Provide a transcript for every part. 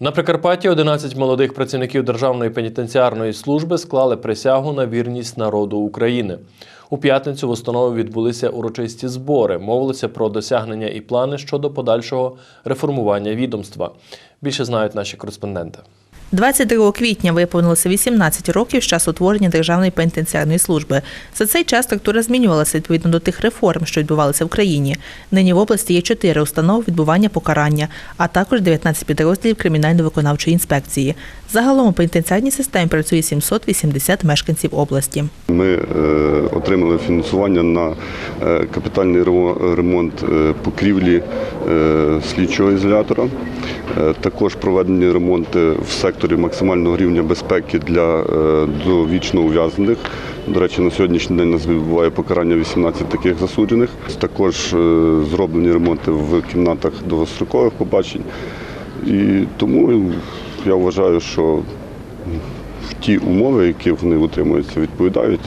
На Прикарпатті 11 молодих працівників Державної пенітенціарної служби склали присягу на вірність народу України. У п'ятницю в установі відбулися урочисті збори. мовилися про досягнення і плани щодо подальшого реформування відомства. Більше знають наші кореспонденти. 22 квітня виповнилося 18 років з часу утворення Державної пенітенціарної служби. За цей час структура змінювалася відповідно до тих реформ, що відбувалися в країні. Нині в області є чотири установи відбування покарання, а також 19 підрозділів кримінально-виконавчої інспекції. Загалом у пенітенціарній системі працює 780 мешканців області. Ми е, отримали фінансування на е, капітальний ремонт е, покрівлі е, слідчого ізолятора. Також проведені ремонти в секторі максимального рівня безпеки для довічно ув'язнених. До речі, на сьогоднішній день нас відбуває покарання 18 таких засуджених. Також зроблені ремонти в кімнатах довгострокових побачень. І тому я вважаю, що ті умови, які вони утримуються, відповідають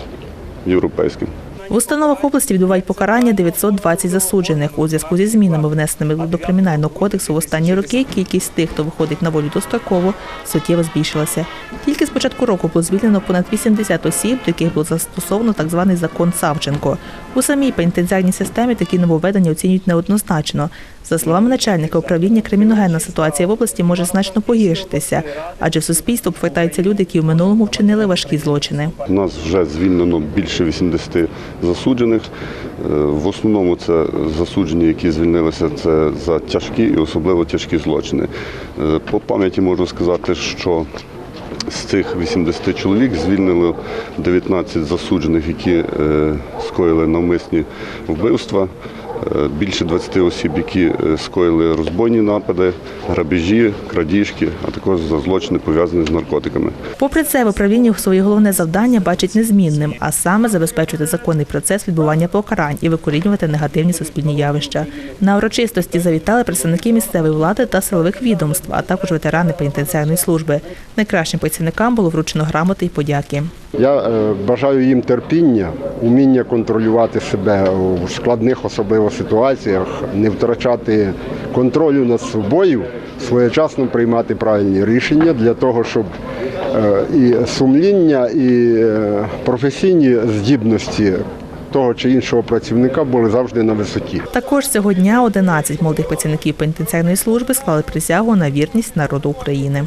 європейським. В установах області відбувають покарання 920 засуджених. У зв'язку зі змінами, внесеними до кримінального кодексу в останні роки, кількість тих, хто виходить на волю достроково, суттєво збільшилася. Тільки з початку року було звільнено понад 80 осіб, до яких було застосовано так званий закон Савченко. У самій пенітенціарній системі такі нововведення оцінюють неоднозначно. За словами начальника управління, криміногенна ситуація в області може значно погіршитися, адже в суспільство повертаються люди, які в минулому вчинили важкі злочини. У нас вже звільнено більше 80 засуджених. Е, В основному це засуджені, які звільнилися це за тяжкі і особливо тяжкі злочини. Е, По пам'яті можу сказати, що з цих 80 чоловік звільнили 19 засуджених, які е, скоїли навмисні вбивства. Е, Більше 20 осіб, які е, скоїли розбойні напади, грабежі, крадіжки, а також за злочини пов'язані з наркотиками. Попри це, в управлінні своє головне завдання бачить незмінним, а саме забезпечувати законний процес відбування покарань і викорінювати негативні суспільні явища. На урочистості завітали представники місцевої влади та силових відомств, а також ветерани пенітенціарної служби. Найкращим працівникам було вручено грамоти й подяки. Я е, бажаю їм терпіння, уміння контролювати себе у складних особливо ситуаціях, не втрачати контролю над собою, своєчасно приймати правильні рішення для того, щоб е, і сумління, і е, професійні здібності того чи іншого працівника були завжди на висоті. Також цього дня 11 молодих працівників пенітенціарної служби склали присягу на вірність народу України.